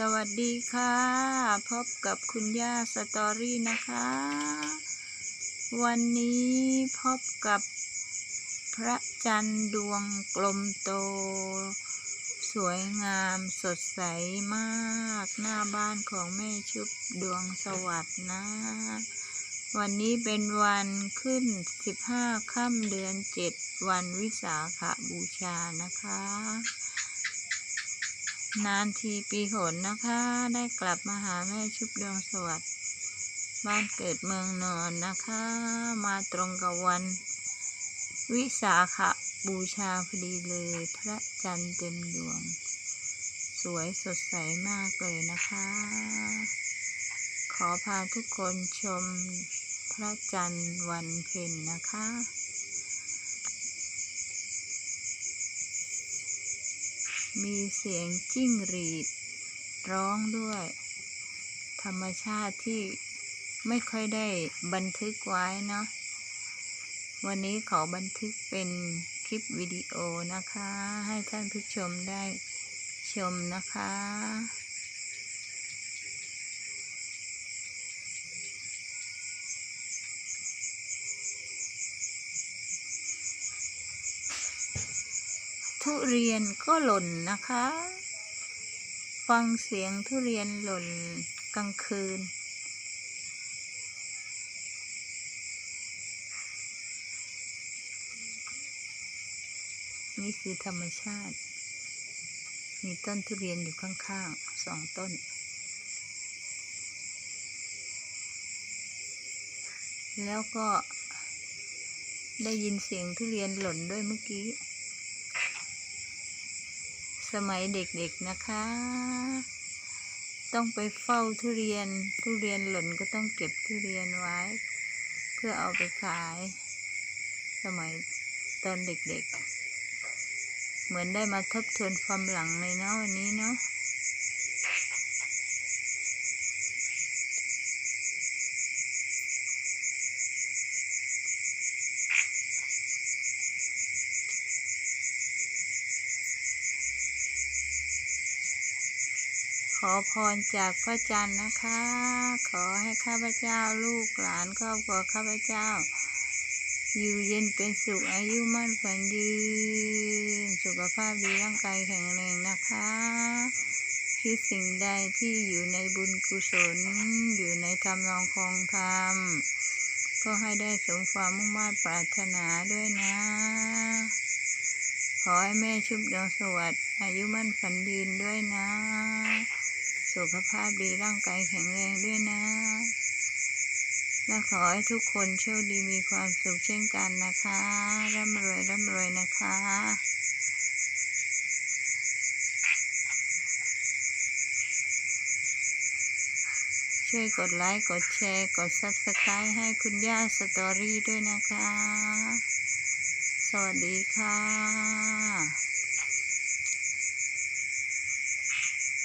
สวัสดีค่ะ พบกับคุณย่าสตอรี่นะคะ วันนี้พบกับพระจันทร์ดวงกลมโต สวยงามสดใสมากหน้าบ้านของแม่ชุบดวงสวัสดนะ วันนี้เป็นวันขึ้น 15 ค่ำเดือน 7 วันวิสาขบูชานะคะ นานทีปีหนนะคะ ได้กลับมาหาแม่ชุบดวงสวัสดิ์บ้านเกิดเมืองนอนนะคะ มาตรงกับวัน วิสาขบูชาพอดีเลย พระจันทร์เต็มดวง สวยสดใสมากเลยนะคะ ขอพาทุกคนชมพระจันทร์วันเพ็ญนะคะ มีเสียงจิ้งหรีด ร้องด้วย ธรรมชาติที่ไม่ค่อยได้บันทึกไว้เนาะวันนี้ขอบันทึกเป็นคลิปวิดีโอนะคะ ให้ท่านผู้ชมได้ชมนะคะ ทุเรียนก็หล่นนะคะ ฟังเสียงทุเรียนหล่นกลางคืน นี่คือธรรมชาติ มีต้นทุเรียนอยู่ข้างๆสองต้นแล้วก็ได้ยินเสียงทุเรียนหล่นด้วยเมื่อกี้ สมัยเด็กๆนะคะ ต้องไปเฝ้าทุเรียน ทุเรียนหล่นก็ต้องเก็บทุเรียนไว้ เพื่อเอาไปขาย สมัยตอนเด็กๆ เหมือนได้มาทบทวนความหลังเลยเนาะวันนี้เนาะ อพรจากพระจันทร์นะคะ ขอให้ข้าพเจ้าลูกหลานครอบครัวข้าพเจ้า อยู่เย็นเป็นสุขอายุมั่นขวัญยืน สุขภาพดีร่างกายแข็งแรงนะคะ คิดสิ่งใดที่อยู่ในบุญกุศล อยู่ในธรรมนองคองธรรม ก็ให้ได้สมความมุ่งมั่นปรารถนาด้วยนะ ขอให้แม่ชุบดวงสวัสดิ์อายุมั่นฝันยืนด้วยนะ สุขภาพดีร่างกายแข็งแรงด้วยนะ และขอให้ทุกคนโชคดีมีความสุขเช่นกันนะคะ ร่ำรวยร่ำรวยนะคะช่วยกดไลค์ กดแชร์ กด Subscribe ให้คุณย่าสตอรี่ด้วยนะคะ สวัสดีค่ะ